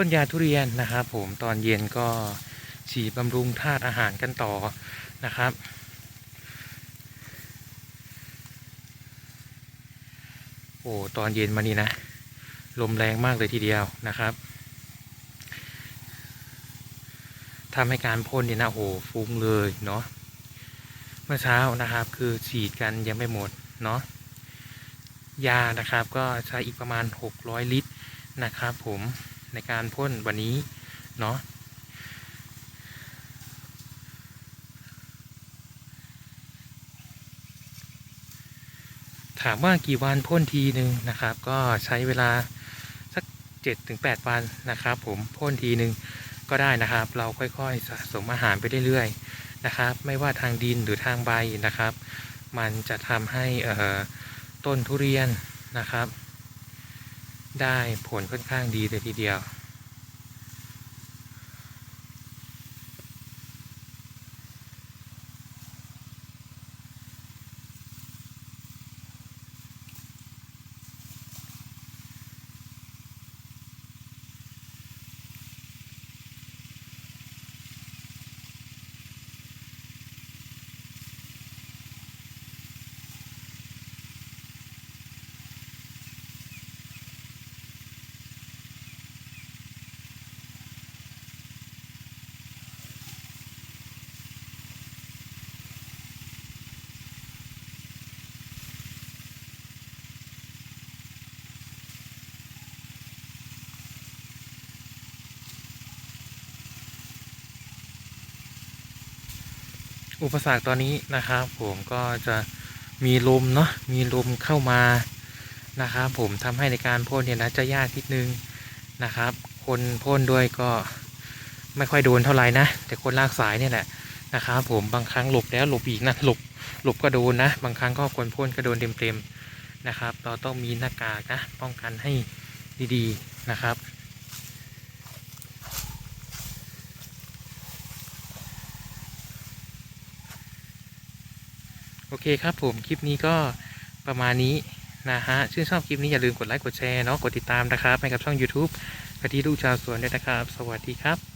พ่นยาทุเรียนนะครับผมตอนเย็นก็ฉีดบำรุงธาตุอาหารกันต่อนะครับ โอ้ตอนเย็นมานี่นะ ลมแรงมากเลยทีเดียวนะครับทำให้การพ่นเนี่ยนะโอ้โหฟุ้งเลยเนาะเมื่อเช้านะครับ คือฉีดกันยังไม่หมดเนาะยานะครับก็ใช้อีกประมาณ 600 ลิตรนะครับผม ในการพ่นวันนี้เนาะถามว่ากี่วันพ่นทีหนึ่งนะครับ ก็ใช้เวลาสัก 7-8 วันนะครับ ผมพ่นทีหนึ่งก็ได้นะครับ เราค่อยๆสะสมอาหารไปเรื่อยๆนะครับ ไม่ว่าทางดินหรือทางใบนะครับ มันจะทำให้ต้นทุเรียนนะครับ ได้ผลค่อนข้างดีเลยทีเดียว อุปสรรคตอนนี้นะครับ ผมก็จะมีลมเนาะมีลมเข้ามานะครับผมทำให้ในการพ่นเนี่ยนะจะยากนิดนึงนะครับ คนพ่นด้วยก็ไม่ค่อยโดนเท่าไหร่นะ แต่คนลากสายเนี่ยแหละนะครับผมบางครั้งหลบแล้วหลบอีกนะหลบหลบก็โดนนะ บางครั้งก็คนพ่นก็โดนเต็มๆนะครับ เราต้องมีหน้ากากนะป้องกันให้ดีๆนะครับ โอเคครับผมคลิปนี้ก็ประมาณนี้นะฮะชื่นชอบคลิปนี้อย่าลืมกดไลค์กดแชร์เนาะกดติดตามนะครับให้กับช่อง YouTube กะทิลูกชาวสวนด้วยนะครับ สวัสดีครับ